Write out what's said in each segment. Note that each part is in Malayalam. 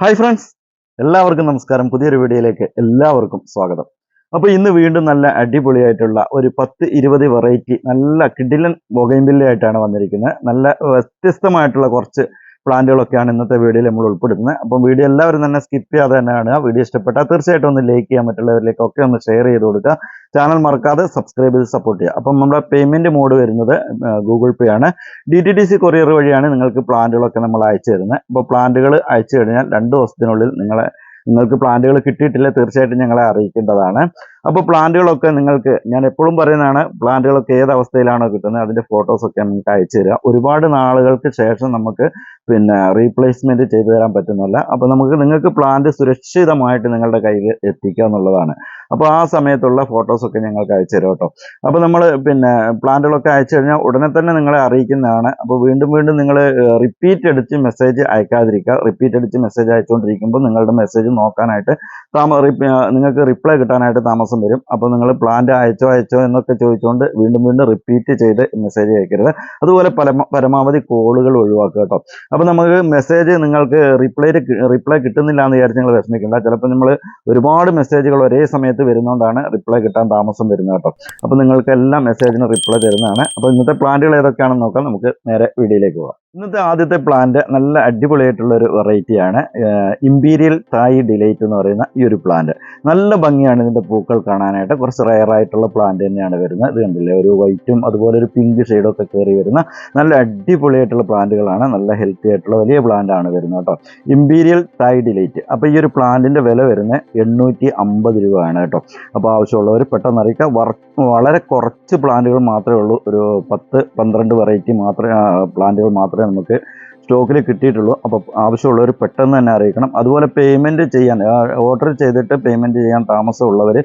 ഹായ് ഫ്രണ്ട്സ് എല്ലാവർക്കും നമസ്കാരം. പുതിയൊരു വീഡിയോയിലേക്ക് എല്ലാവർക്കും സ്വാഗതം. അപ്പോൾ ഇന്ന് വീണ്ടും നല്ല അടിപൊളിയായിട്ടുള്ള ഒരു പത്ത് ഇരുപത് വെറൈറ്റി നല്ല കിഡിലൻ ബൊഗൈൻവില്ലയായിട്ടാണ് വന്നിരിക്കുന്നത്. നല്ല വ്യത്യസ്തമായിട്ടുള്ള കുറച്ച് പ്ലാന്റുകളൊക്കെയാണ് ഇന്നത്തെ വീഡിയോയിൽ നമ്മൾ ഉൾപ്പെടുത്തുന്നത്. അപ്പം വീഡിയോ എല്ലാവരും തന്നെ സ്കിപ്പ് ചെയ്യാതെ തന്നെ കാണുക. വീഡിയോ ഇഷ്ടപ്പെട്ടാൽ തീർച്ചയായിട്ടും ഒന്ന് ലൈക്ക് ചെയ്യാൻ മറ്റുള്ളവരിലേക്കൊക്കെ ഒന്ന് ഷെയർ ചെയ്ത് കൊടുക്കുക. ചാനൽ മറക്കാതെ സബ്സ്ക്രൈബ് ചെയ്ത് സപ്പോർട്ട് ചെയ്യുക. അപ്പം നമ്മുടെ പേയ്മെന്റ് മോഡ് വരുന്നത് ഗൂഗിൾ പേ ആണ്. D T D C courier വഴിയാണ് നിങ്ങൾക്ക് പ്ലാന്റുകളൊക്കെ നമ്മൾ അയച്ചു തരുന്നത്. അപ്പോൾ പ്ലാന്റുകൾ അയച്ചു കഴിഞ്ഞാൽ രണ്ട് ദിവസത്തിനുള്ളിൽ നിങ്ങളെ നിങ്ങൾക്ക് പ്ലാന്റുകൾ കിട്ടിയിട്ടില്ല തീർച്ചയായിട്ടും ഞങ്ങളെ അറിയിക്കേണ്ടതാണ്. അപ്പോൾ പ്ലാന്റുകളൊക്കെ നിങ്ങൾക്ക് ഞാൻ എപ്പോഴും പറയുന്നതാണ് പ്ലാന്റുകളൊക്കെ ഏത് അവസ്ഥയിലാണോ കിട്ടുന്നത് അതിന്റെ ഫോട്ടോസ് ഒക്കെ നമുക്ക് അയച്ചു തരാം. ഒരുപാട് നാളുകൾക്ക് ശേഷം നമുക്ക് പിന്നെ റീപ്ലേസ്മെന്റ് ചെയ്തു തരാൻ പറ്റുന്നില്ല അപ്പോൾ നമുക്ക് നിങ്ങൾക്ക് പ്ലാന്റ് സുരക്ഷിതമായിട്ട് നിങ്ങളുടെ കയ്യിൽ എത്തിക്കുക എന്നുള്ളതാണ്. അപ്പോൾ ആ സമയത്തുള്ള ഫോട്ടോസൊക്കെ ഞങ്ങൾക്ക് അയച്ചു തരാം കേട്ടോ. അപ്പോൾ നമ്മൾ പിന്നെ പ്ലാന്റുകളൊക്കെ അയച്ചു കഴിഞ്ഞാൽ ഉടനെ തന്നെ നിങ്ങളെ അറിയിക്കുന്നതാണ്. അപ്പോൾ വീണ്ടും വീണ്ടും നിങ്ങൾ റിപ്പീറ്റ് അടിച്ച് മെസ്സേജ് അയക്കാതിരിക്കുക. റിപ്പീറ്റ് അടിച്ച് മെസ്സേജ് അയച്ചുകൊണ്ടിരിക്കുമ്പോൾ നിങ്ങളുടെ മെസ്സേജ് നോക്കാനായിട്ട് താമ നിങ്ങൾക്ക് റിപ്ലൈ കിട്ടാനായിട്ട് താമസം വരും. അപ്പോൾ നിങ്ങൾ പ്ലാന്റ് അയച്ചോ അയച്ചോ എന്നൊക്കെ ചോദിച്ചുകൊണ്ട് വീണ്ടും വീണ്ടും റിപ്പീറ്റ് ചെയ്ത് മെസ്സേജ് അയക്കരുത്. അതുപോലെ പരമ പരമാവധി കോളുകൾ ഒഴിവാക്കുക കേട്ടോ. അപ്പോൾ നമുക്ക് മെസ്സേജ് നിങ്ങൾക്ക് റിപ്ലൈ റിപ്ലൈ കിട്ടുന്നില്ല എന്ന് വിചാരിച്ച് നിങ്ങൾ വിഷമിക്കേണ്ട. ചിലപ്പോൾ നമ്മൾ ഒരുപാട് മെസ്സേജുകൾ ഒരേ സമയത്ത് വരുന്നതുകൊണ്ടാണ് റിപ്ലൈ കിട്ടാൻ താമസം വരുന്നത് കേട്ടോ. അപ്പോൾ നിങ്ങൾക്ക് എല്ലാ മെസ്സേജിനും റിപ്ലൈ തരുന്നതാണ്. അപ്പോൾ ഇന്നത്തെ പ്ലാന്റുകൾ ഏതൊക്കെയാണെന്ന് നോക്കാം. നമുക്ക് നേരെ വീഡിയോയിലേക്ക് പോകാം. ഇന്നത്തെ ആദ്യത്തെ പ്ലാന്റ് നല്ല അടിപൊളിയായിട്ടുള്ള ഒരു വെറൈറ്റിയാണ് ഇമ്പീരിയൽ തായ് ഡിലൈറ്റ് എന്ന് പറയുന്ന ഈ ഒരു പ്ലാന്റ് നല്ല ഭംഗിയാണ് ഇതിന്റെ പൂക്കൾ കാണാനായിട്ട്. കുറച്ച് റയർ ആയിട്ടുള്ള പ്ലാന്റ് തന്നെയാണ് വരുന്നത്. ഇത് കണ്ടില്ലേ? ഒരു വൈറ്റും അതുപോലെ ഒരു പിങ്ക് ഷെയ്ഡൊക്കെ കയറി വരുന്ന നല്ല അടിപൊളിയായിട്ടുള്ള പ്ലാന്റുകളാണ് നല്ല ഹെൽത്തി ആയിട്ടുള്ള വലിയ പ്ലാന്റ് ആണ് വരുന്നത് കേട്ടോ. ഇമ്പീരിയൽ തായ് ഡിലൈറ്റ് അപ്പോൾ ഈ ഒരു പ്ലാന്റിന്റെ വില വരുന്നത് എണ്ണൂറ്റി അമ്പത് രൂപയാണ് കേട്ടോ. അപ്പോൾ ആവശ്യമുള്ളവർ പെട്ടെന്ന് അറിയിക്കുക. വളരെ കുറച്ച് പ്ലാന്റുകൾ മാത്രമേ ഉള്ളൂ. ഒരു പത്ത് പന്ത്രണ്ട് വെറൈറ്റി മാത്രമേ പ്ലാന്റുകൾ മാത്രമേ നമുക്ക് സ്റ്റോക്കിൽ കിട്ടിയിട്ടുള്ളൂ. അപ്പോൾ ആവശ്യമുള്ളവർ പെട്ടെന്ന് തന്നെ അറിയിക്കണം. അതുപോലെ പേയ്മെന്റ് ചെയ്യാൻ ഓർഡർ ചെയ്തിട്ട് പേയ്മെന്റ് ചെയ്യാൻ താമസമുള്ളവർ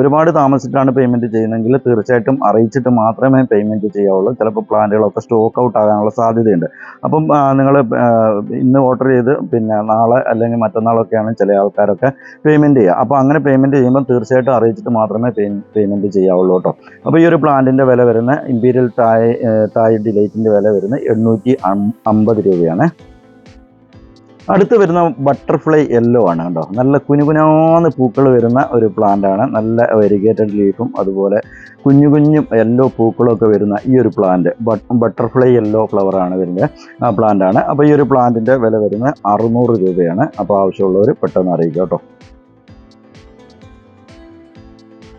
ഒരുപാട് താമസിച്ചിട്ടാണ് പേയ്മെന്റ് ചെയ്യുന്നതെങ്കിൽ തീർച്ചയായിട്ടും അറിയിച്ചിട്ട് മാത്രമേ പേയ്മെന്റ് ചെയ്യാവുള്ളൂ. ചിലപ്പോൾ പ്ലാന്റുകളൊക്കെ സ്റ്റോക്ക് ഔട്ട് ആകാനുള്ള സാധ്യതയുണ്ട്. അപ്പം നിങ്ങൾ ഇന്ന് ഓർഡർ ചെയ്ത് പിന്നെ നാളെ അല്ലെങ്കിൽ മറ്റന്നാളൊക്കെയാണ് ചില ആൾക്കാരൊക്കെ പേയ്മെന്റ് ചെയ്യുക അപ്പോൾ അങ്ങനെ പേയ്മെന്റ് ചെയ്യുമ്പോൾ തീർച്ചയായിട്ടും അറിയിച്ചിട്ട് മാത്രമേ പേയ്മെന്റ് ചെയ്യാവുള്ളൂ കേട്ടോ. അപ്പോൾ ഈ ഒരു പ്ലാന്റിന്റെ വില വരുന്ന ഇമ്പീരിയൽ തായ് തായ് ഡിലൈറ്റിന്റെ വില വരുന്ന എണ്ണൂറ്റി അമ്പത് രൂപയാണ്. അടുത്ത് വരുന്ന ബട്ടർഫ്ലൈ യെല്ലോ ആണ് കേട്ടോ. നല്ല കുനുകുനാന്ന് പൂക്കൾ വരുന്ന ഒരു പ്ലാന്റ് ആണ്. നല്ല വെരിഗേറ്റഡ് ലീഫും അതുപോലെ കുഞ്ഞു കുഞ്ഞു യെല്ലോ പൂക്കളൊക്കെ വരുന്ന ഈ ഒരു പ്ലാന്റ് ബട്ടർഫ്ലൈ യെല്ലോ ആണ് വരുന്നത്. ആ പ്ലാന്റ് ആണ്. അപ്പോൾ ഈ ഒരു പ്ലാന്റിന്റെ വില വരുന്നത് അറുന്നൂറ് രൂപയാണ്. അപ്പോൾ ആവശ്യമുള്ളവർ പെട്ടെന്ന് അറിയിക്കാം കേട്ടോ.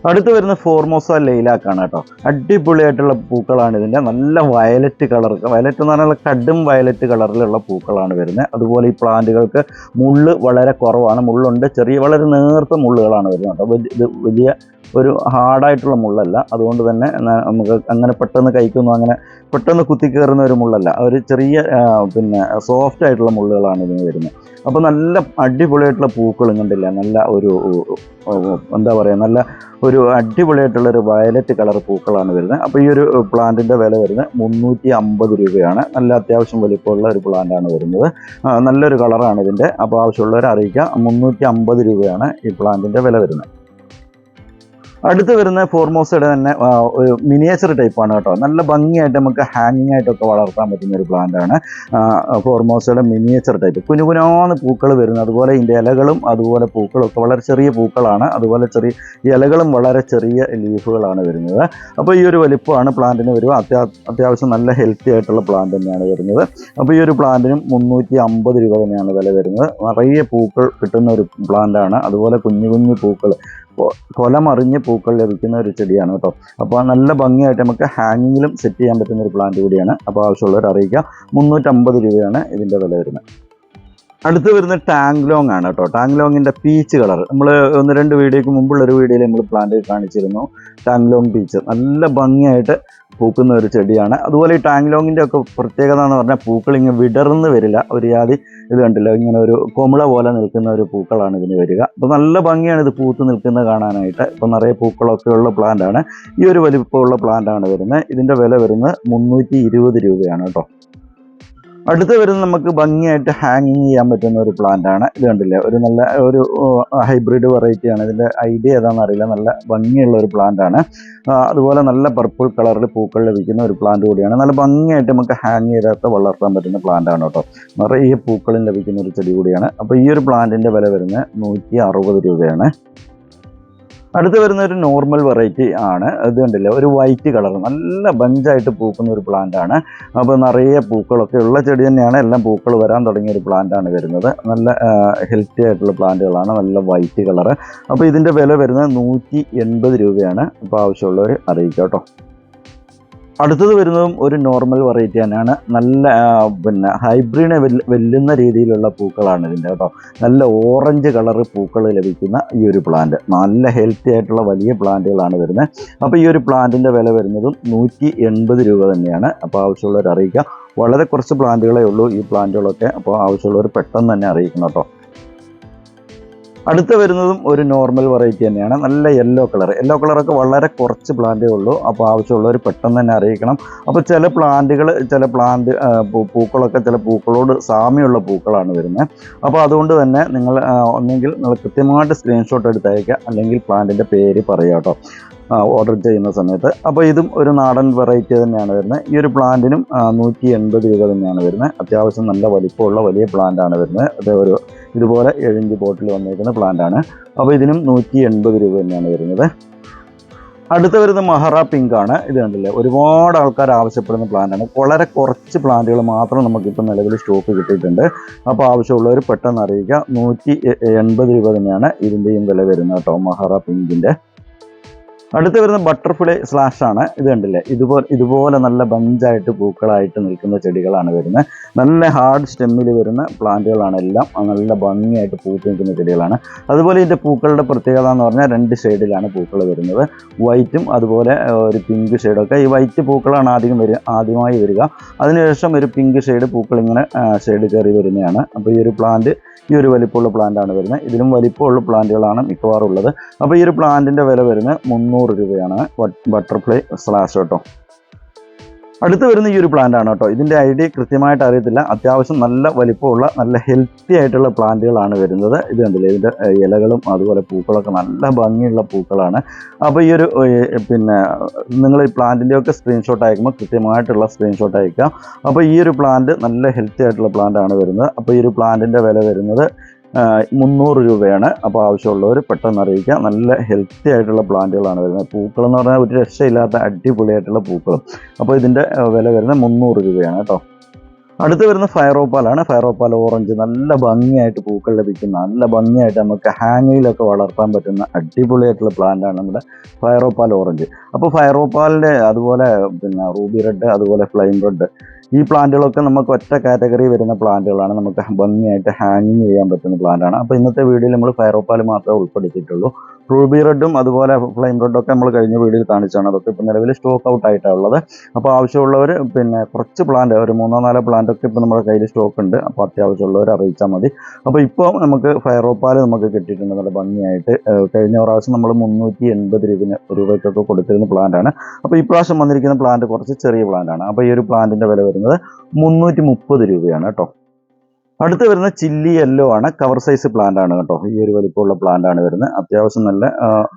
അടുത്ത് വരുന്ന ഫോർമോസ ലൈലാക്കാണ് കേട്ടോ. അടിപൊളിയായിട്ടുള്ള പൂക്കളാണ് ഇതിന്റെ. നല്ല വയലറ്റ് കളർ. വയലറ്റ് എന്ന് പറഞ്ഞാൽ കടും വയലറ്റ് കളറിലുള്ള പൂക്കളാണ് വരുന്നത്. അതുപോലെ ഈ പ്ലാന്റുകൾക്ക് മുള്ള് വളരെ കുറവാണ്. മുള്ളുണ്ട്. ചെറിയ വളരെ നേർത്ത മുള്ളുകളാണ് വരുന്നത് കേട്ടോ. വലിയ- ഒരു ഹാർഡായിട്ടുള്ള മുള്ളല്ല. അതുകൊണ്ട് തന്നെ നമുക്ക് അങ്ങനെ പെട്ടെന്ന് കഴിക്കുന്നു അങ്ങനെ പെട്ടെന്ന് കുത്തിക്കയറുന്ന ഒരു മുള്ളല്ല. ഒരു ചെറിയ പിന്നെ സോഫ്റ്റ് ആയിട്ടുള്ള മുള്ളുകളാണ് ഇതിന് വരുന്നത്. അപ്പോൾ നല്ല അടിപൊളിയായിട്ടുള്ള പൂക്കളും കണ്ടില്ല. നല്ല ഒരു എന്താ പറയുക നല്ല ഒരു അടിപൊളിയായിട്ടുള്ള ഒരു വയലറ്റ് കളർ പൂക്കളാണ് വരുന്നത്. അപ്പോൾ ഈ ഒരു പ്ലാന്റിന്റെ വില വരുന്നത് മുന്നൂറ്റി അമ്പത് രൂപയാണ്. നല്ല അത്യാവശ്യം വലിപ്പമുള്ള ഒരു പ്ലാന്റാണ് വരുന്നത്. നല്ലൊരു കളറാണ് ഇതിന്റെ അപ്പോൾ ആവശ്യമുള്ളവരെ അറിയിക്കുക മുന്നൂറ്റി അമ്പത് രൂപയാണ് ഈ പ്ലാന്റിന്റെ വില വരുന്നത്. അടുത്ത് വരുന്ന ഫോർമോസയുടെ തന്നെ ഒരു മിനിയേച്ചർ ടൈപ്പാണ് കേട്ടോ. നല്ല ഭംഗിയായിട്ട് നമുക്ക് ഹാങ്ങിങ് ആയിട്ടൊക്കെ വളർത്താൻ പറ്റുന്ന ഒരു പ്ലാന്റ് ആണ്. ഫോർമോസയുടെ മിനിയേച്ചർ ടൈപ്പ് കുനുകുനാന്ന് പൂക്കൾ വരുന്നത്. അതുപോലെ ഇതിന്റെ ഇലകളും അതുപോലെ പൂക്കളും ഒക്കെ വളരെ ചെറിയ പൂക്കളാണ്. അതുപോലെ ചെറിയ ഇലകളും വളരെ ചെറിയ ലീഫുകളാണ് വരുന്നത്. അപ്പോൾ ഈ ഒരു വലിപ്പമാണ് പ്ലാന്റിന് വരുക. അത്യാ അത്യാവശ്യം നല്ല ഹെൽത്തി ആയിട്ടുള്ള പ്ലാന്റ് തന്നെയാണ് വരുന്നത്. അപ്പോൾ ഈ ഒരു പ്ലാന്റിനും മുന്നൂറ്റി അമ്പത് രൂപ തന്നെയാണ് വില വരുന്നത്. നിറയെ പൂക്കൾ കിട്ടുന്ന ഒരു പ്ലാന്റാണ് അതുപോലെ കുഞ്ഞു കുഞ്ഞു പൂക്കൾ കൊലമറിഞ്ഞ് പൂക്കൾ ലഭിക്കുന്ന ഒരു ചെടിയാണ് കേട്ടോ. അപ്പോൾ നല്ല ഭംഗിയായിട്ട് നമുക്ക് ഹാങ്ങിങ്ങിലും സെറ്റ് ചെയ്യാൻ പറ്റുന്ന ഒരു പ്ലാന്റ് കൂടിയാണ്. അപ്പോൾ ആവശ്യമുള്ളവർ അറിയിക്കുക മുന്നൂറ്റമ്പത് രൂപയാണ് ഇതിന്റെ വില വരുന്നത്. അടുത്ത് വരുന്ന ടാങ്ലോങ് ആണ് കേട്ടോ. ടാങ്ലോങ്ങിന്റെ പീച്ച് കളർ. നമ്മൾ ഒന്ന് രണ്ട് വീഡിയോയ്ക്ക് മുമ്പുള്ള ഒരു വീഡിയോയിൽ നമ്മൾ പ്ലാന്റ് കാണിച്ചിരുന്നു. ടാങ്ലോങ് പീച്ച് നല്ല ഭംഗിയായിട്ട് പൂക്കുന്ന ഒരു ചെടിയാണ്. അതുപോലെ ഈ ടാങ്ലോങ്ങിന്റെ ഒക്കെ പ്രത്യേകത എന്ന് പറഞ്ഞാൽ പൂക്കൾ ഇങ്ങനെ വിടർന്ന് വരില്ല. ഒരു ജാതി ഇത് കണ്ടില്ല? ഇങ്ങനെ ഒരു കൊമിള പോലെ നിൽക്കുന്ന ഒരു പൂക്കളാണ് ഇതിന് വരിക. അപ്പോൾ നല്ല ഭംഗിയാണ് ഇത് പൂത്ത് നിൽക്കുന്നത് കാണാനായിട്ട്. ഇപ്പോൾ നിറയെ പൂക്കളൊക്കെ ഉള്ള പ്ലാന്റ് ആണ്. ഈ ഒരു വലിപ്പമുള്ള പ്ലാന്റ് ആണ് വരുന്നത്. ഇതിന്റെ വില വരുന്നത് മുന്നൂറ്റി രൂപയാണ് കേട്ടോ. അടുത്ത് വരുന്നത് നമുക്ക് ഭംഗിയായിട്ട് ഹാങ്ങിങ് ചെയ്യാൻ പറ്റുന്ന ഒരു പ്ലാന്റ് ആണ്. ഇത് കണ്ടില്ലേ? ഒരു നല്ല ഒരു ഹൈബ്രിഡ് വെറൈറ്റി ആണ്. ഇതിന്റെ ഐഡിയ ഏതാണെന്ന് അറിയില്ല. നല്ല ഭംഗിയുള്ള ഒരു പ്ലാന്റ് ആണ്. അതുപോലെ നല്ല പർപ്പിൾ കളറിൽ പൂക്കൾ ലഭിക്കുന്ന ഒരു പ്ലാന്റ് കൂടിയാണ്. നല്ല ഭംഗിയായിട്ട് നമുക്ക് ഹാങ് ചെയ്യാത്ത വളർത്താൻ പറ്റുന്ന പ്ലാന്റ് ആണ് കേട്ടോ. നിറയെ പൂക്കളും ലഭിക്കുന്ന ഒരു ചെടി കൂടിയാണ്. അപ്പോൾ ഈ ഒരു പ്ലാന്റിന്റെ വില വരുന്നത് നൂറ്റി രൂപയാണ്. അടുത്ത് വരുന്ന ഒരു നോർമൽ വെറൈറ്റി ആണ്. ഇത് ഒരു വൈറ്റ് കളർ നല്ല ബഞ്ചായിട്ട് പൂക്കുന്ന ഒരു പ്ലാന്റ് ആണ്. അപ്പോൾ നിറയെ പൂക്കളൊക്കെ ഉള്ള ചെടി തന്നെയാണ്. എല്ലാം പൂക്കൾ വരാൻ തുടങ്ങിയ ഒരു പ്ലാന്റ് ആണ് വരുന്നത്. നല്ല ഹെൽത്തി ആയിട്ടുള്ള പ്ലാന്റുകളാണ്. നല്ല വൈറ്റ് കളർ അപ്പോൾ ഇതിന്റെ വില വരുന്നത് നൂറ്റി രൂപയാണ്. അപ്പോൾ ആവശ്യമുള്ളവർ അറിയിക്കാം കേട്ടോ. അടുത്തത് വരുന്നതും ഒരു നോർമൽ വെറൈറ്റി തന്നെയാണ്. നല്ല പിന്നെ ഹൈബ്രിഡ് വെല്ല് വെല്ലുന്ന രീതിയിലുള്ള പൂക്കളാണ് ഇതിന്റെ കേട്ടോ. നല്ല ഓറഞ്ച് കളറ് പൂക്കൾ ലഭിക്കുന്ന ഈ ഒരു പ്ലാന്റ് നല്ല ഹെൽത്തി ആയിട്ടുള്ള വലിയ പ്ലാന്റുകളാണ് വരുന്നത്. അപ്പോൾ ഈ ഒരു പ്ലാന്റിന്റെ വില വരുന്നതും നൂറ്റി എൺപത് രൂപ തന്നെയാണ്. അപ്പോൾ ആവശ്യമുള്ളവർ അറിയിക്കുക. വളരെ കുറച്ച് പ്ലാന്റുകളേ ഉള്ളൂ ഈ പ്ലാന്റുകളൊക്കെ അപ്പോൾ ആവശ്യമുള്ളവർ പെട്ടെന്ന് തന്നെ അറിയിക്കണം കേട്ടോ. അടുത്ത് വരുന്നതും ഒരു നോർമൽ വെറൈറ്റി തന്നെയാണ്. നല്ല യെല്ലോ കളർ യെല്ലോ കളറൊക്കെ വളരെ കുറച്ച് പ്ലാന്റേ ഉള്ളൂ. അപ്പോൾ ആവശ്യമുള്ളവർ പെട്ടെന്ന് തന്നെ അറിയിക്കണം. അപ്പോൾ ചില പ്ലാന്റുകൾ ചില പ്ലാന്റ് പൂക്കളൊക്കെ ചില പൂക്കളോട് സാമ്യമുള്ള പൂക്കളാണ് വരുന്നത് അപ്പോൾ അതുകൊണ്ട് തന്നെ നിങ്ങൾ ഒന്നെങ്കിൽ നിങ്ങൾ കൃത്യമായിട്ട് സ്ക്രീൻഷോട്ട് എടുത്ത് അയക്കുക അല്ലെങ്കിൽ പ്ലാന്റിന്റെ പേര് പറയുക കേട്ടോ. ഓർഡർ ചെയ്യുന്ന സമയത്ത്. അപ്പോൾ ഇതും ഒരു നാടൻ വെറൈറ്റി തന്നെയാണ് വരുന്നത്. ഈ ഒരു പ്ലാന്റിനും നൂറ്റി എൺപത് രൂപ തന്നെയാണ് വരുന്നത്. അത്യാവശ്യം നല്ല വലിപ്പമുള്ള വലിയ പ്ലാന്റ് ആണ് വരുന്നത്. അതേ ഒരു ഇതുപോലെ ഏഴിഞ്ച് ബോട്ടിൽ വന്നിരിക്കുന്ന പ്ലാന്റ് ആണ്. അപ്പോൾ ഇതിനും നൂറ്റി എൺപത് രൂപ തന്നെയാണ് വരുന്നത്. അടുത്ത വരുന്ന മഹറ പിങ്ക് ആണ്. ഇത് കണ്ടില്ലേ? ഒരുപാട് ആൾക്കാർ ആവശ്യപ്പെടുന്ന പ്ലാന്റ് ആണ്. വളരെ കുറച്ച് പ്ലാന്റുകൾ മാത്രം നമുക്കിപ്പോൾ നിലവിൽ സ്റ്റോക്ക് കിട്ടിയിട്ടുണ്ട്. അപ്പോൾ ആവശ്യമുള്ളവർ പെട്ടെന്ന് അറിയിക്കുക. നൂറ്റി എൺപത് രൂപ തന്നെയാണ് ഇതിന്റെയും വില വരുന്നത് കേട്ടോ മഹറ പിങ്കിന്റെ അടുത്ത് വരുന്ന ബട്ടർഫ്ലൈ സ്ലാഷ് ആണ്. ഇത് കണ്ടില്ലേ? ഇതുപോലെ ഇതുപോലെ നല്ല ബഞ്ചായിട്ട് പൂക്കളായിട്ട് നിൽക്കുന്ന ചെടികളാണ് വരുന്നത്. നല്ല ഹാർഡ് സ്റ്റെമ്മിൽ വരുന്ന പ്ലാന്റുകളാണ് എല്ലാം. നല്ല ഭംഗിയായിട്ട് പൂത്ത് നിൽക്കുന്ന ചെടികളാണ്. അതുപോലെ ഇതിന്റെ പൂക്കളുടെ പ്രത്യേകത എന്ന് പറഞ്ഞാൽ രണ്ട് ഷെയ്ഡിലാണ് പൂക്കൾ വരുന്നത്. വൈറ്റും അതുപോലെ ഒരു പിങ്ക് ഷെയ്ഡൊക്കെ ഈ വൈറ്റ് പൂക്കളാണ് ആദ്യം വരിക ആദ്യമായി വരിക. അതിനുശേഷം ഒരു പിങ്ക് ഷെയ്ഡ് പൂക്കൾ ഇങ്ങനെ ഷെയ്ഡ് കയറി വരുന്നതാണ്. അപ്പോൾ ഈ ഒരു പ്ലാന്റ് ഈ ഒരു വലിപ്പമുള്ള പ്ലാന്റാണ് വരുന്നത്. ഇതിലും വലിപ്പമുള്ള പ്ലാന്റുകളാണ് മിക്കവാറും ഉള്ളത്. അപ്പോൾ ഈ ഒരു പ്ലാന്റിന്റെ വില വരുന്നത് മുന്നൂറ് രൂപയാണ് ബട്ടർഫ്ലൈ സ്ലാഷ് കേട്ടോ അടുത്ത് വരുന്ന ഈ ഒരു പ്ലാന്റ് ആണ് കേട്ടോ ഇതിന്റെ ഐഡിയ കൃത്യമായിട്ട് അറിയത്തില്ല. അത്യാവശ്യം നല്ല വലിപ്പമുള്ള നല്ല ഹെൽത്തി ആയിട്ടുള്ള പ്ലാന്റുകളാണ് വരുന്നത്. ഇത് കണ്ടില്ലേ? ഇതിന്റെ ഇലകളും അതുപോലെ പൂക്കളൊക്കെ നല്ല ഭംഗിയുള്ള പൂക്കളാണ്. അപ്പോൾ ഈ ഒരു പിന്നെ നിങ്ങൾ ഈ പ്ലാന്റിന്റെ ഒക്കെ സ്ക്രീൻഷോട്ട് അയക്കുമ്പോൾ കൃത്യമായിട്ടുള്ള സ്ക്രീൻഷോട്ട് അയക്കുക. അപ്പോൾ ഈ ഒരു പ്ലാന്റ് നല്ല ഹെൽത്തി ആയിട്ടുള്ള പ്ലാന്റ് ആണ് വരുന്നത്. അപ്പോൾ ഈ ഒരു പ്ലാന്റിന്റെ വില വരുന്നത് മുന്നൂറ് രൂപയാണ്. അപ്പോൾ ആവശ്യമുള്ളവർ പെട്ടെന്ന് അറിയിക്കുക. നല്ല ഹെൽത്തി ആയിട്ടുള്ള പ്ലാന്റുകളാണ് വരുന്നത്. പൂക്കൾ എന്ന് പറഞ്ഞാൽ ഒരു രക്ഷയില്ലാത്ത അടിപൊളിയായിട്ടുള്ള പൂക്കളും. അപ്പോൾ ഇതിന്റെ വില വരുന്നത് മുന്നൂറ് രൂപയാണ് കേട്ടോ. അടുത്ത് വരുന്ന ഫയറോപ്പാലാണ്. ഫയറോപ്പാൽ ഓറഞ്ച് നല്ല ഭംഗിയായിട്ട് പൂക്കൾ ലഭിക്കുന്ന. നല്ല ഭംഗിയായിട്ട് നമുക്ക് ഹാങ്ങിലൊക്കെ വളർത്താൻ പറ്റുന്ന അടിപൊളിയായിട്ടുള്ള പ്ലാന്റാണ് നമ്മുടെ ഫയറോപ്പാൽ ഓറഞ്ച്. അപ്പോൾ ഫയറോപ്പാലിന്റെ അതുപോലെ പിന്നെ റൂബി റെഡ് അതുപോലെ ഫ്ലൈം റെഡ് ഈ പ്ലാന്റുകളൊക്കെ നമുക്ക് ഒറ്റ കാറ്റഗറി വരുന്ന പ്ലാന്റുകളാണ്. നമുക്ക് ഭംഗിയായിട്ട് ഹാങ്ങിങ് ചെയ്യാൻ പറ്റുന്ന പ്ലാന്റാണ് അപ്പോൾ ഇന്നത്തെ വീഡിയോയിൽ നമ്മൾ ഫയറോപ്പാൽ മാത്രമേ ഉൾപ്പെടുത്തിയിട്ടുള്ളൂ. റൂബി റെഡും അതുപോലെ ഫ്ലെയിം റെഡും ഒക്കെ നമ്മൾ കഴിഞ്ഞ വീഡിയോയിൽ കാണിച്ചാണ് അതൊക്കെ ഇപ്പോൾ നിലവിൽ സ്റ്റോക്ക് ഔട്ട് ആയിട്ടാണ് ഉള്ളത്. അപ്പോൾ ആവശ്യമുള്ളവർ പിന്നെ കുറച്ച് പ്ലാന്റ് ഒരു മൂന്നോ നാലോ പ്ലാന്റ് ഒക്കെ ഇപ്പോൾ നമ്മുടെ കയ്യിൽ സ്റ്റോക്ക് ഉണ്ട്. അപ്പോൾ അത്യാവശ്യമുള്ളവർ അറിയിച്ചാൽ മതി. അപ്പോൾ ഇപ്പോൾ നമുക്ക് ഫയറോപ്പാൽ നമുക്ക് കിട്ടിയിട്ടുണ്ട്. നല്ല ഭംഗിയായിട്ട്. കഴിഞ്ഞ പ്രാവശ്യം നമ്മൾ മുന്നൂറ്റി എൺപത് രൂപ രൂപയ്ക്കൊക്കെ കൊടുത്തിരുന്ന പ്ലാന്റാണ് അപ്പോൾ ഈ ഇപ്രാവശ്യം വന്നിരിക്കുന്ന പ്ലാന്റ് കുറച്ച് ചെറിയ പ്ലാന്റ് ആണ്. അപ്പോൾ ഈ ഒരു പ്ലാന്റിന്റെ വില വരുന്നത് മുന്നൂറ്റി മുപ്പത് രൂപയാണ് കേട്ടോ. അടുത്ത് വരുന്ന ചില്ലി യെല്ലോ ആണ്. കവർ സൈസ് പ്ലാന്റ് ആണ് കേട്ടോ. ഈ ഒരു വലിപ്പമുള്ള പ്ലാന്റ് ആണ് വരുന്നത്. അത്യാവശ്യം നല്ല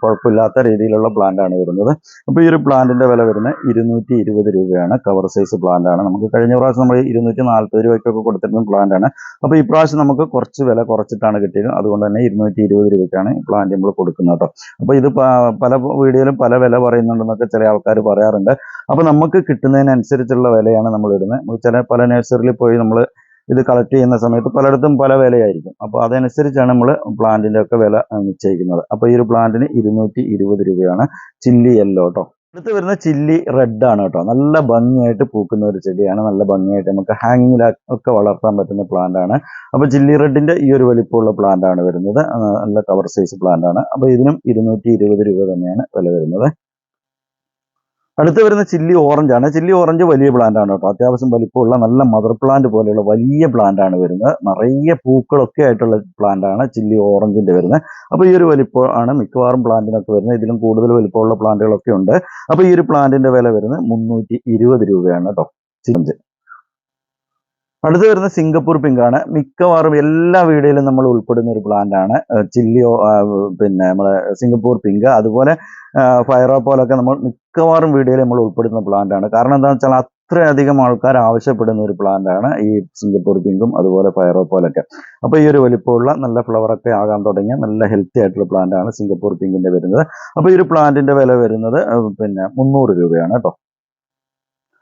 കുഴപ്പമില്ലാത്ത രീതിയിലുള്ള പ്ലാന്റ് ആണ് വരുന്നത്. അപ്പോൾ ഈ ഒരു പ്ലാന്റിന്റെ വില വരുന്നത് ഇരുന്നൂറ്റി ഇരുപത് രൂപയാണ്. കവർ സൈസ് പ്ലാന്റ് ആണ്. നമുക്ക് കഴിഞ്ഞ പ്രാവശ്യം നമ്മൾ ഇരുന്നൂറ്റി നാൽപ്പത് രൂപയ്ക്കൊക്കെ കൊടുത്തിരുന്ന പ്ലാന്റ് ആണ്. അപ്പോൾ ഈ പ്രാവശ്യം നമുക്ക് കുറച്ച് വില കുറച്ചിട്ടാണ് കിട്ടിയത്. അതുകൊണ്ട് തന്നെ ഇരുന്നൂറ്റി ഇരുപത് രൂപയ്ക്കാണ് പ്ലാന്റ് നമ്മൾ കൊടുക്കുന്നത് കേട്ടോ. അപ്പോൾ ഇത് പല വീഡിയോയിലും പല വില പറയുന്നുണ്ടെന്നൊക്കെ ചില ആൾക്കാർ പറയാറുണ്ട്. അപ്പോൾ നമുക്ക് കിട്ടുന്നതിനനുസരിച്ചുള്ള വിലയാണ് നമ്മൾ ഇടുന്നത്. ചില പല നഴ്സറിയിൽ പോയി നമ്മൾ ഇത് കളക്ട് ചെയ്യുന്ന സമയത്ത് പലയിടത്തും പല വിലയായിരിക്കും. അപ്പോൾ അതനുസരിച്ചാണ് നമ്മൾ പ്ലാന്റിന്റെ ഒക്കെ വില നിശ്ചയിക്കുന്നത്. അപ്പോൾ ഈ ഒരു പ്ലാന്റിന് ഇരുന്നൂറ്റി ഇരുപത് രൂപയാണ് ചില്ലി യെല്ലോ കേട്ടോ അടുത്ത് വരുന്ന ചില്ലി റെഡ് ആണ് കേട്ടോ നല്ല ഭംഗിയായിട്ട് പൂക്കുന്ന ഒരു ചെടിയാണ്. നല്ല ഭംഗിയായിട്ട് നമുക്ക് ഹാങ്ങിങ്ങിൽ ഒക്കെ വളർത്താൻ പറ്റുന്ന പ്ലാന്റ് ആണ്. അപ്പോൾ ചില്ലി റെഡിന്റെ ഈ ഒരു വലിപ്പമുള്ള പ്ലാന്റ് ആണ് വരുന്നത്. നല്ല കവർ സൈസ് പ്ലാന്റ് ആണ്. അപ്പോൾ ഇതിനും ഇരുന്നൂറ്റി രൂപ തന്നെയാണ് വില വരുന്നത്. അടുത്ത് വരുന്ന ചില്ലി ഓറഞ്ച് ആണ്. ചില്ലി ഓറഞ്ച് വലിയ പ്ലാന്റ് ആണ് കേട്ടോ. അത്യാവശ്യം വലിപ്പമുള്ള നല്ല മദർ പ്ലാന്റ് പോലെയുള്ള വലിയ പ്ലാന്റ് ആണ് വരുന്നത്. നിറയെ പൂക്കളൊക്കെ ആയിട്ടുള്ള പ്ലാന്റ് ആണ് ചില്ലി ഓറഞ്ചിന്റെ വരുന്നത്. അപ്പോൾ ഈ ഒരു വലിപ്പം ആണ് മിക്കവാറും പ്ലാന്റിനൊക്കെ വരുന്നത്. ഇതിലും കൂടുതൽ വലിപ്പമുള്ള പ്ലാന്റുകളൊക്കെ ഉണ്ട്. അപ്പോൾ ഈ ഒരു പ്ലാന്റിന്റെ വില വരുന്നത് മുന്നൂറ്റി രൂപയാണ് കേട്ടോ. ചില്ലി അടുത്ത് വരുന്ന സിംഗപ്പൂർ പിങ്കാണ് മിക്കവാറും എല്ലാ വീടുകളിലും നമ്മൾ ഉൾപ്പെടുന്ന ഒരു പ്ലാന്റ് ആണ്. ചില്ലിയോ പിന്നെ നമ്മളെ സിംഗപ്പൂർ പിങ്ക് അതുപോലെ ഫയറോ പോലൊക്കെ നമ്മൾ മിക്കവാറും വീടുകളിൽ നമ്മൾ ഉൾപ്പെടുന്ന പ്ലാന്റ് ആണ്. കാരണം എന്താണെന്ന് വെച്ചാൽ അത്രയധികം ആൾക്കാർ ആവശ്യപ്പെടുന്ന ഒരു പ്ലാന്റ് ആണ് ഈ സിംഗപ്പൂർ പിങ്കും അതുപോലെ ഫയറോ പോലൊക്കെ. അപ്പോൾ ഈ ഒരു വലിപ്പമുള്ള നല്ല ഫ്ലവറൊക്കെ ആകാൻ തുടങ്ങിയ നല്ല ഹെൽത്തി ആയിട്ടുള്ള പ്ലാന്റ് ആണ് സിംഗപ്പൂർ പിങ്കിന്റെ വരുന്നത്. അപ്പോൾ ഈ ഒരു പ്ലാന്റിന്റെ വില വരുന്നത് പിന്നെ മുന്നൂറ് രൂപയാണ് കേട്ടോ.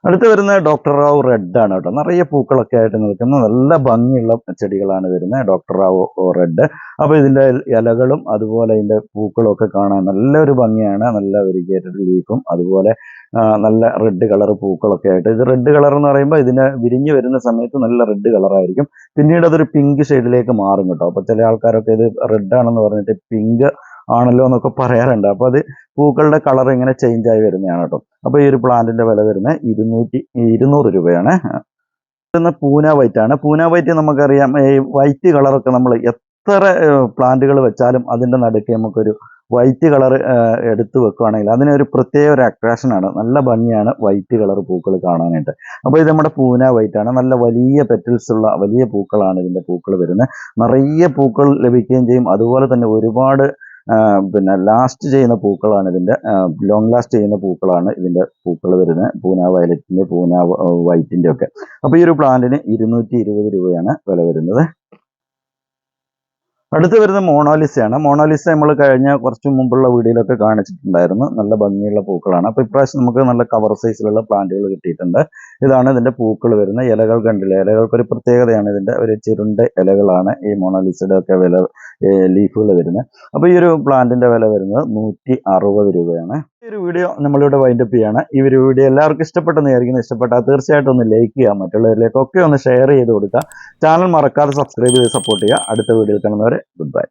അടുത്ത് വരുന്നത് ഡോക്ടർ റാവു റെഡ് ആണ് കേട്ടോ. നിറയെ പൂക്കളൊക്കെ ആയിട്ട് നിൽക്കുന്ന നല്ല ഭംഗിയുള്ള ചെടികളാണ് വരുന്നത് ഡോക്ടർ റാവു റെഡ് അപ്പോൾ ഇതിന്റെ ഇലകളും അതുപോലെ ഇതിന്റെ പൂക്കളും ഒക്കെ കാണാൻ നല്ലൊരു ഭംഗിയാണ്. നല്ല വെരിഗേറ്റഡ് ലീഫും അതുപോലെ നല്ല റെഡ് കളർ പൂക്കളൊക്കെ ആയിട്ട്. ഇത് റെഡ് കളർ എന്ന് പറയുമ്പോൾ ഇതിന് വിരിഞ്ഞു വരുന്ന സമയത്ത് നല്ല റെഡ് കളറായിരിക്കും പിന്നീട് അതൊരു പിങ്ക് ഷെയ്ഡിലേക്ക് മാറും കേട്ടോ. അപ്പോൾ ചില ആൾക്കാരൊക്കെ ഇത് റെഡ് ആണെന്ന് പറഞ്ഞിട്ട് പിങ്ക് ആണല്ലോ എന്നൊക്കെ പറയാറുണ്ട്. അപ്പോൾ അത് പൂക്കളുടെ കളർ ഇങ്ങനെ ചേഞ്ച് ആയി വരുന്നതാണ് കേട്ടോ. അപ്പോൾ ഈ ഒരു പ്ലാന്റിന്റെ വില വരുന്നത് ഇരുന്നൂറ്റി ഇരുന്നൂറ് രൂപയാണ്. വരുന്ന പൂന വൈറ്റ് ആണ്. പൂന വൈറ്റ് നമുക്കറിയാം ഈ വൈറ്റ് കളറൊക്കെ നമ്മൾ എത്ര പ്ലാന്റുകൾ വെച്ചാലും അതിന്റെ നടുക്ക് നമുക്കൊരു വൈറ്റ് കളർ എടുത്തു വെക്കുകയാണെങ്കിൽ അതിനൊരു പ്രത്യേക ഒരു അട്രാക്ഷനാണ് നല്ല ഭംഗിയാണ് വൈറ്റ് കളർ പൂക്കൾ കാണാനായിട്ട്. അപ്പോൾ ഇത് നമ്മുടെ പൂന വൈറ്റ് ആണ്. നല്ല വലിയ പെറ്റൽസ് ഉള്ള വലിയ പൂക്കളാണ് ഇതിന്റെ പൂക്കൾ വരുന്നത്. നിറയെ പൂക്കൾ ലഭിക്കുകയും ചെയ്യും. അതുപോലെ തന്നെ ഒരുപാട് പിന്നെ ലാസ്റ്റ് ചെയ്യുന്ന പൂക്കളാണ് ഇതിന്റെ ലോങ് ലാസ്റ്റ് ചെയ്യുന്ന പൂക്കളാണ് ഇതിന്റെ പൂക്കൾ വരുന്നത്. പൂന വയലറ്റിന്റെ പൂന വൈറ്റിന്റെ ഒക്കെ. അപ്പോൾ ഈ ഒരു പ്ലാന്റിന് ഇരുന്നൂറ്റി ഇരുപത് രൂപയാണ് വില വരുന്നത്. അടുത്ത് വരുന്ന മോണോലിസയാണ്. മോണോലിസ നമ്മൾ കഴിഞ്ഞ കുറച്ച് മുമ്പുള്ള വീഡിയോയിലൊക്കെ കാണിച്ചിട്ടുണ്ടായിരുന്നു. നല്ല ഭംഗിയുള്ള പൂക്കളാണ്. അപ്പോൾ ഇപ്രാവശ്യം നമുക്ക് നല്ല കവർ സൈസിലുള്ള പ്ലാന്റുകൾ കിട്ടിയിട്ടുണ്ട്. ഇതാണ് ഇതിന്റെ പൂക്കൾ വരുന്ന ഇലകൾ കണ്ടില്ല? ഇലകൾക്കൊരു പ്രത്യേകതയാണ് ഇതിന്റെ ഒരു ചിരുണ്ട ഇലകളാണ് ഈ മോണോലിസയുടെ ഒക്കെ വില ലീഫുകൾ വരുന്നത്. അപ്പോൾ ഈ ഒരു പ്ലാന്റിന്റെ വില വരുന്നത് നൂറ്റി രൂപയാണ്. ഒരു വീഡിയോ നമ്മളിവിടെ വൈൻഡപ്പ് ചെയ്യാണ്. ഈ ഒരു വീഡിയോ എല്ലാവർക്കും ഇഷ്ടപ്പെട്ടെന്ന് വിചാരിക്കുന്നു. ഇഷ്ടപ്പെട്ടാൽ തീർച്ചയായിട്ടും ഒന്ന് ലൈക്ക് ചെയ്യുക. മറ്റുള്ളവരിലേക്കൊക്കെ ഒന്ന് ഷെയർ ചെയ്ത് കൊടുക്കുക. ചാനൽ മറക്കാതെ സബ്സ്ക്രൈബ് ചെയ്ത് സപ്പോർട്ട് ചെയ്യുക. അടുത്ത വീഡിയോയിൽ കാണുന്നവരെ ഗുഡ് ബൈ